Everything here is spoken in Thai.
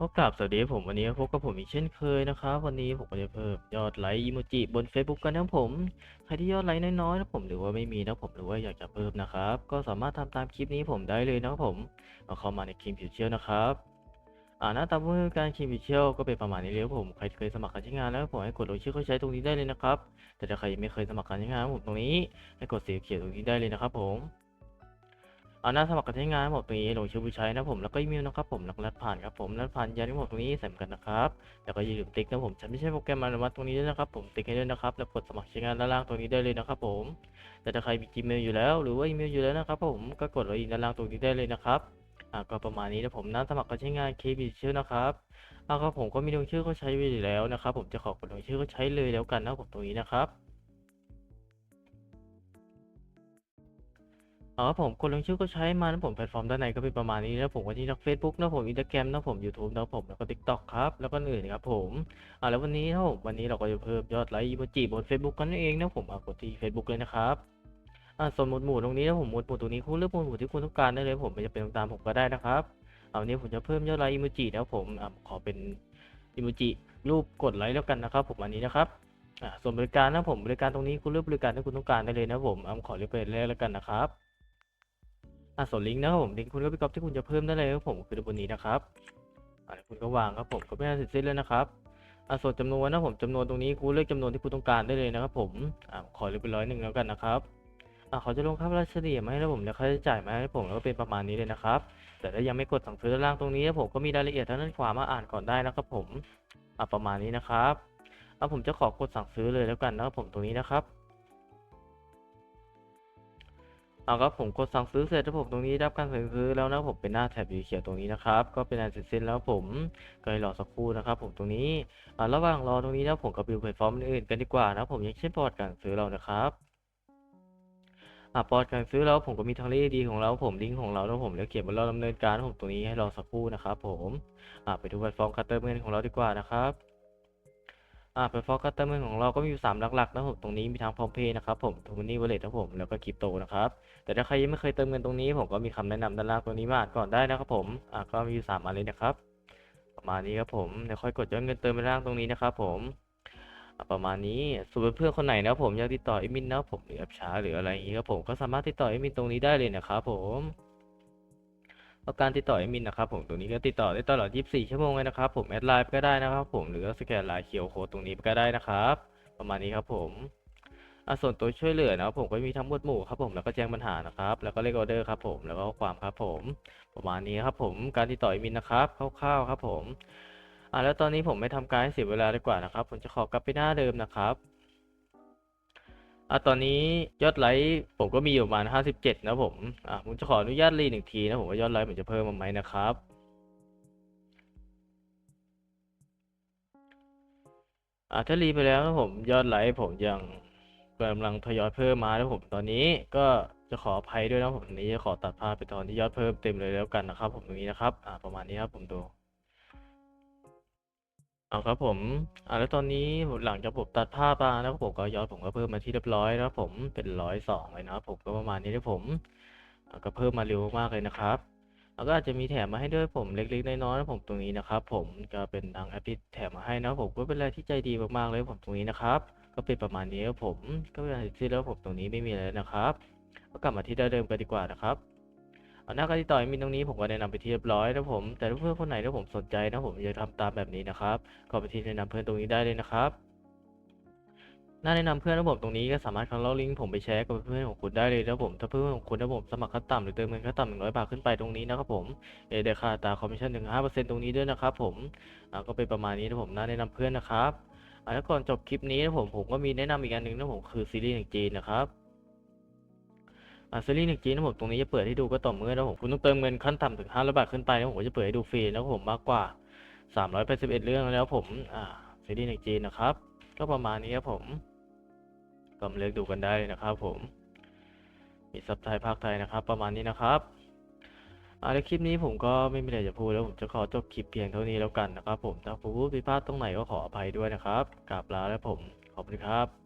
ก็กราบสวัสดีผมวันนี้พบกับผมอีกเช่นเคยนะครับวันนี้ผมก็จะเพิ่มยอดไลค์อีโมจิบน Facebook กันนะผมใครที่ยอดไลค์น้อยๆนะผมหรือว่าไม่มีนะผมหรือว่าอยากจะเพิ่มนะครับ ก็สามารถทำตามคลิปนี้ผมได้เลยนะครับผมเอาเข้ามาในคลิมพิวเชียลนะครับอ่าหน้าตาผู้การคิมพิวเชียลก็เป็นประมาณนี้เลยผมใครเคยสมัครการใช้งานแล้วผมให้กดลงชื่อเข้าใช้ตรงนี้ได้เลยนะครับแต่ถ้าใครยังไม่เคยสมัครการใช้งานผมตรงนี้ให้กดสีเขียวตรงนี้ได้เลยนะครับผม เอาหน้าสมัครการใช้งานหมดตรงนี้ลงชื่อผู้ใช้นะผมแล้วก็อีเมลนะครับผมแล้วก็รหัสผ่านครับผมรหัสผ่านยันที่หมดตรงนี้สำคัญนะครับแล้วก็อย่าลืมติ๊กนะผมฉันไม่ใช่โปรแกรมอนุมัติตรงนี้ด้วยนะครับผมติ๊กให้ด้วยนะครับแล้วกดสมัครใช้งานด้านล่างตรงนี้ได้เลยนะครับผมแต่ถ้าใครมี Gmail อยู่แล้ว หรือว่าอีเมลอยู่แล้วนะครับผมก็กดไว้ด้านล่างตรงนี้ได้เลยนะครับอ่าก็ประมาณนี้นะผมหน้าสมัครการใช้งาน KB ชื่อนะครับอ่าครับผมก็มีลงชื่อเขาใช้ไว้แล้วนะครับผมจะขอกดลงชื่อเขาใช้เลยแล้วกันนะผมตรงนี้นะครับ อ๋อผมกดลงชื่อก็ใช้มานะผมแพลตฟอร์มด้านในก็เป็นประมาณนี้นะผมก็ที่ทั้ง Facebook นะผม Instagram นะผม YouTube นะผมแล้วก็ TikTok ครับ แล้วก็อื่นครับผมอ่าแล้ววันนี้นะผมวันนี้เราก็จะเพิ่มยอดไลค์อีโมจิบน Facebook กันเองนะผมอ่ากดที่ Facebook เลยนะครับอ่าส่วนหมวดหมู่ตรงนี้นะผมหมวดหมู่ตรงนี้คุณเลือกหมวดหมู่ที่คุณต้องการได้เลยผมไม่จะเป็นตามผมก็ได้นะครับเอาวันนี้ผมจะเพิ่มยอดไลค์อีโมจินะครับผมอ่าขอเป็นอีโมจิรูปกดไลค์แล้วกันนะครับ ผมอันนี้นะครับอ่าส่วนบริการนะผมบริการตรงนี้คุณเลือกบริการที่คุณต้องการได้เลยนะผมอ่าขอเลือกเป็นแรกแล้วกันนะครับ อะส่วนลิงก์นะครับผมลิงก์คุณก็ไปก๊อปที่คุณจะเพิ่มได้เลยครับผมคือตัวบนนี้นะครับอะคุณก็วางครับผมก็ไม่น่าเสร็จสิ้นเลยนะครับอะส่วนจำนวนนะผมจำนวนตรงนี้คุณเลือกจำนวนที่คุณต้องการได้เลยนะครับผมอะขอเลือกเป็นร้อยหนึ่งแล้วกันนะครับอะเขาจะลงค่าบริการเฉลี่ยมาให้แล้วผมแล้วค่าใช้จ่ายมาให้ผมแล้วก็เป็นประมาณนี้เลยนะครับ แต่ถ้ายังไม่กดสั่งซื้อด้านล่างตรงนี้นะผมก็มีรายละเอียดทางด้านขวามาอ่านก่อนได้นะครับผมอะประมาณนี้นะครับอะผมจะขอกดสั่งซื้อเลยแล้วกันนะครับผมตรงนี้นะครับ เอาครับผมกดสั่งซื้อเสร็จแล้วผมตรงนี้รับการสั่งซื้อแล้วนะผมเป็นหน้าแถบสีเขียวตรงนี้นะครับก็เป็นอันเสร็จสิ้นแล้วผมก็ให้รอสักครู่นะครับ ผมตรงนี้ระหว่างรอตรงนี้นะผมกับวิวแพลตฟอร์มอื่นกันดีกว่านะผมอย่างเช่นประวัติการซื้อเรานะครับอ่าประวัติการซื้อแล้วผมก็มีทางเลขดีของเราผมลิงก์ของเรานะผมแล้วเขียนบนเราดำเนินการผมตรงนี้ให้รอสักครู่นะครับผมอ่าไปดูแพลตฟอร์มการเติมเงินของเราดีกว่านะครับ อ่าแพลตฟอร์มการเติมเงินของเราก็มีอยู่สามหลักๆนะผมตรงนี้มีทั้งพร้อมเพย์นะครับผมทูมันนี่วอลเล็ตนะผมแล้วก็คริปโตนะครับแต่ถ้าใครยังไม่เคยเติมเงินตรงนี้ผมก็มีคำแนะนำด้านล่างตรงนี้มาอ่านก่อนได้นะครับผมอ่าก็มีอยู่สามอันเลยนะครับประมาณนี้ครับผมเดี๋ยวค่อยกดย้อนเงินเติมไปล่างตรงนี้นะครับผมประมาณนี้ส่วนเพื่อนคนไหนนะผมอยากติดต่อเอดมินนะผมหรืออปช้าหรืออะไรอย่างนี้ครับผมก็สามารถติดต่อเอดมินตรงนี้ได้เลยนะครับผม แล้วการติดต่อเอดมินนะครับผมตรงนี้ก็ติดต่อได้ตลอด 24 ชั่วโมงเลยนะครับผมแอดไลน์ก็ได้นะครับผมหรือว่าสแกนไลน์เคียวโคตรงนี้ก็ได้นะครับ ประมาณนี้ครับผมส่วนตัวช่วยเหลือนะครับผมก็มีทั้งหมวดหมู่ครับผมแล้วก็แจ้งปัญหานะครับแล้วก็เลขออเดอร์ครับผมแล้วก็ความครับผม ประมาณนี้ครับผมการติดต่อแอดมินนะครับคร่าวๆครับผมอะแล้วตอนนี้ผมไม่ทำการให้เสียเวลาดีกว่านะครับ ผมจะขอกลับไปหน้าเดิมนะครับ อะตอนนี้ยอดไลค์ผมก็มีอยู่ประมาณ57 นะผมอะผมจะขออนุญาตรีหนึ่งทีนะผมว่ายอดไลค์ผมจะเพิ่มมาไหมนะครับอ่าถ้ารีไปแล้วนะผมยอดไลค์ผมยังกำลังทยอยเพิ่มมาแล้วผมตอนนี้ก็จะขออภัยด้วยนะผมนี้จะขอตัดภาพไปตอนที่ยอดเพิ่มเต็มเลยแล้วกันนะครับ ผมตรงนี้นะครับ อ่าประมาณนี้ครับผมดู เอาครับผมอ่าแล้วตอนนี้หลังจากผมตัดภาพมาแล้วผมก็ยอดผมก็เพิ่มมาที่เรียบร้อยแล้วผมเป็นร้อยสองเลยนะผมก็ประมาณนี้ที่ผมก็เพิ่มมาเร็วมากเลยนะครับแล้วก็อาจจะมีแถมมาให้ด้วยผมเล็กๆน้อยๆนะผมตรงนี้นะครับ ผมก็เป็นทางแอปที่แถมมาให้นะผมก็เป็นอะไรที่ใจดีมากๆเลยผมตรงนี้นะครับ ก็เป็นประมาณนี้ครับผมก็เป็นอะไรที่แล้วผมตรงนี้ไม่มีอะไรแล้วนะครับก็กลับมาที่เดิมกันดีกว่านะครับ หน้าการติดต่อมีตรงนี้ผมก็แนะนำไปที่เรียบร้อยนะผมแต่ถ้าเพื่อนคนไหนที่ผมสนใจนะผมอยากทำตามแบบนี้นะครับก็ไปที่แนะนำเพื่อนตรงนี้ได้เลยนะครับหน้าแนะนำเพื่อนระบบตรงนี้ก็สามารถคัดลอกลิงก์ผมไปแชร์กับเพื่อนของคุณได้เลยนะผมถ้าเพื่อนของคุณระบบสมัครขั้นต่ำหรือเติมเงินขั้นต่ำหนึ่งร้อยบาทขึ้นไปตรงนี้นะครับผมเอเดค่าตาคอมมิชชั่นหนึ่งห้าเปอร์เซ็นต์ตรงนี้ด้วยนะครับผมอ่าก็เป็นประมาณนี้นะผมหน้าแนะนำเพื่อนนะครับอ่าแล้วก่อนจบคลิปนี้นะผมผมก็มีแนะนำอีกอันหนึ่งนะผมคือซีรีส์หนึ่งจีนนะครับ อ่าซีรีส์หนึ่งจีนนะผมตรงนี้จะเปิดให้ดูก็ต่อเมื่อนะผมคุณต้องเติมเงินขั้นต่ำถึงห้าร้อยบาทขึ้นไปนะผมจะเปิดให้ดูฟรีนะครับผมมากกว่าสามร้อยแปดสิบเอ็ดเรื่องแล้วผมอ่าซีรีส์หนึ่งจีนนะครับ ก็ประมาณนี้ครับผมก็มาเลือกดูกันได้นะครับผมมีซับไทยภาคไทยนะครับ ประมาณนี้นะครับอ่าในคลิปนี้ผมก็ไม่มีอะไรจะพูดแล้วผมจะขอจบคลิปเพียงเท่านี้แล้วกันนะครับผมถ้าผมพูดผิดพลาดตรงไหนก็ขออภัยด้วยนะครับกราบลาแล้วผมขอบคุณครับ